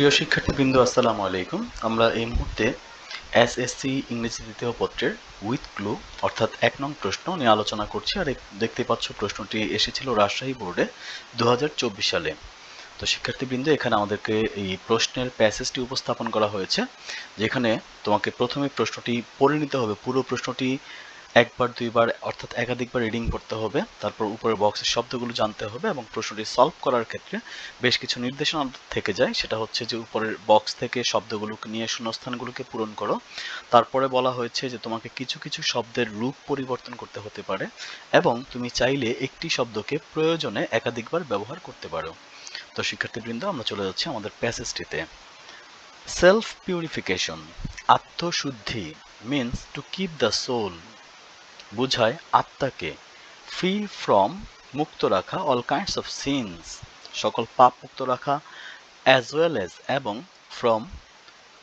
প্রিয় শিক্ষার্থীবৃন্দ, আসসালামু আলাইকুম। আমরা এই মুহূর্তে এসএসসি ইংরেজি দ্বিতীয় পত্রের উইথ ক্লু অর্থাৎ এক নং প্রশ্ন নিয়ে আলোচনা করছি। আর দেখতে পাচ্ছ প্রশ্নটি এসেছিল রাজশাহী বোর্ডে দু হাজার চব্বিশ সালে। তো শিক্ষার্থীবৃন্দ, এখানে আমাদেরকে এই প্রশ্নের প্যাসেজটি উপস্থাপন করা হয়েছে, যেখানে তোমাকে প্রথমে প্রশ্নটি পড়ে নিতে হবে। পুরো প্রশ্নটি একবার, দুইবার, অর্থাৎ একাধিকবার রিডিং করতে হবে। তারপর উপরে বক্সের শব্দগুলো জানতে হবে এবং প্রশ্নটি সলভ করার ক্ষেত্রে বেশ কিছু নির্দেশনা থেকে যায়। সেটা হচ্ছে যে উপরের বক্স থেকে শব্দগুলোকে নিয়ে শূন্যস্থানগুলোকে পূরণ করো। তারপরে বলা হয়েছে যে তোমাকে কিছু কিছু শব্দের রূপ পরিবর্তন করতে হতে পারে এবং তুমি চাইলে একটি শব্দকে প্রয়োজনে একাধিকবার ব্যবহার করতে পারো। তো শিক্ষার্থীবৃন্দ, আমরা চলে যাচ্ছি আমাদের প্যাসেজটিতে সেলফ পিউরিফিকেশন আত্মশুদ্ধি means to keep the soul বোঝায় আত্মাকে। ফ্রি ফ্রম মুক্ত রাখা অল কাইন্ডস অফ সিনস সকল পাপ মুক্ত রাখা অ্যাজ ওয়েল এজ এবং ফ্রম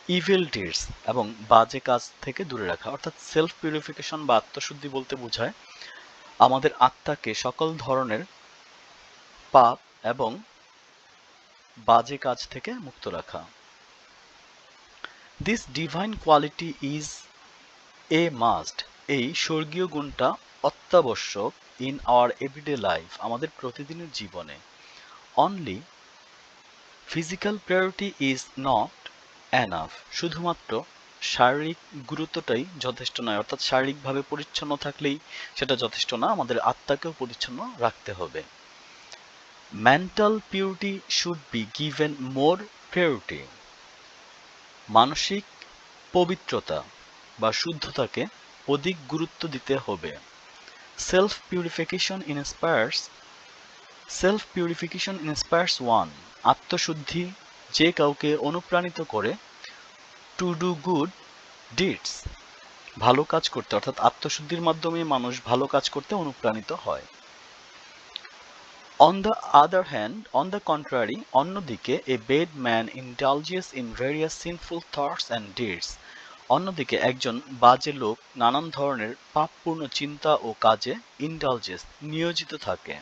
ইভিল ডিডস এবং বাজে কাজ থেকে দূরে রাখা। অর্থাৎ সেলফ পিউরিফিকেশন বা আত্মশুদ্ধি বলতে বোঝায় আমাদের আত্মাকে সকল ধরনের পাপ এবং বাজে কাজ থেকে মুক্ত রাখা। This divine quality is a must এই স্বর্গীয় গুণটা অত্যাবশ্যক ইন আওয়ার এভরিডে লাইফ আমাদের প্রতিদিনের জীবনে। Only physical priority is not enough শুধুমাত্র শারীরিক গুরুত্বটাই যথেষ্ট নয়, অর্থাৎ শারীরিকভাবে পরিচ্ছন্ন থাকলেই সেটা যথেষ্ট না, আমাদের আত্মাকেও পরিচ্ছন্ন রাখতে হবে। Mental purity should be given more priority মানসিক পবিত্রতা বা শুদ্ধতাকে অধিক গুরুত্ব দিতে হবে। Self purification inspires self purification inspires one আত্মশুদ্ধি যে কাউকে অনুপ্রাণিত করে টু ডু গুড ডিডস ভালো কাজ করতে, অর্থাৎ আত্মশুদ্ধির মাধ্যমে মানুষ ভালো কাজ করতে অনুপ্রাণিত হয়। On the other hand on the contrary অন্যদিকে a bad man indulges in various sinful thoughts and deeds অন্যদিকে একজন বাজে লোক নানান ধরনের পাপপূর্ণ চিন্তা ও কাজে ইন্ডালজেস নিয়োজিত থাকে।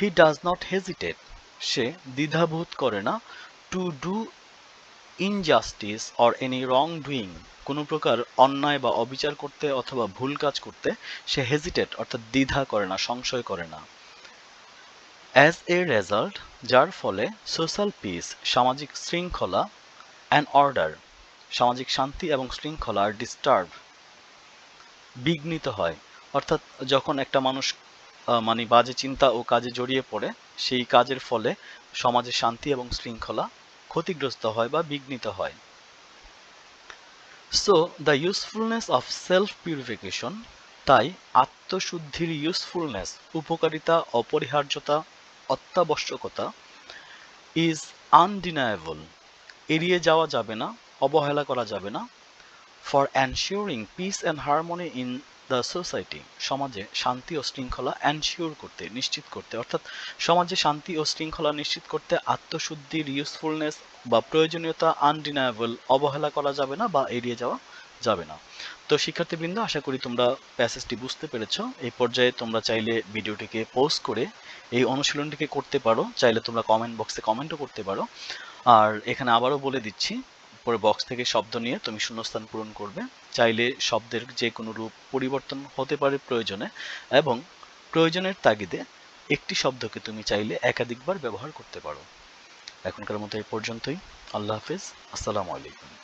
হি ডাজ নট হেজিটেট সে দ্বিধাবোধ করে না। To do injustice or any wrongdoing কোনো প্রকার অন্যায় বা অবিচার করতে অথবা ভুল কাজ করতে সে হেজিটেট অর্থাৎ দ্বিধা করে না, সংশয় করে না। অ্যাজ এ রেজাল্ট যার ফলে সোশ্যাল পিস সামাজিক শৃঙ্খলা অ্যান্ড অর্ডার সামাজিক শান্তি এবং শৃঙ্খলার ডিস্টার্ব বিঘ্নিত হয়। অর্থাৎ যখন একটা মানুষ মানে বাজে চিন্তা ও কাজে জড়িয়ে পড়ে, সেই কাজের ফলে সমাজে শান্তি এবং শৃঙ্খলা ক্ষতিগ্রস্ত হয় বা বিঘ্নিত হয়। So the usefulness of self purification তাই আত্মশুদ্ধির ইউজফুলনেস উপকারিতা, অপরিহার্যতা, অত্যাবশ্যকতা ইজ আনডিনায়েবল এড়িয়ে যাওয়া যাবে না অবহেলা করা যাবে না। For ensuring peace and harmony in the society সমাজে শান্তি ও শৃঙ্খলা অ্যানশিওর করতে, নিশ্চিত করতে, অর্থাৎ সমাজে শান্তি ও শৃঙ্খলা নিশ্চিত করতে আত্মশুদ্ধির ইউজফুলনেস বা প্রয়োজনীয়তা আনডিনায়েবল অবহেলা করা যাবে না বা এড়িয়ে যাওয়া যাবে না। তো শিক্ষার্থীবৃন্দ, আশা করি তোমরা প্যাসেজটি বুঝতে পেরেছ। এই পর্যায়ে তোমরা চাইলে ভিডিওটিকে পোস্ট করে এই অনুশীলনটিকে করতে পারো। চাইলে তোমরা কমেন্ট বক্সে কমেন্টও করতে পারো। আর এখানে আবারও বলে দিচ্ছি পরে বক্স থেকে শব্দ নিয়ে তুমি শূন্যস্থান পূরণ করবে। চাইলে শব্দের যে কোনো রূপ পরিবর্তন হতে পারে প্রয়োজনে এবং প্রয়োজনের তাগিদে একটি শব্দকে তুমি চাইলে একাধিকবার ব্যবহার করতে পারো। এখনকার মতো এই পর্যন্তই। আল্লাহ হাফিজ। আসসালামু আলাইকুম।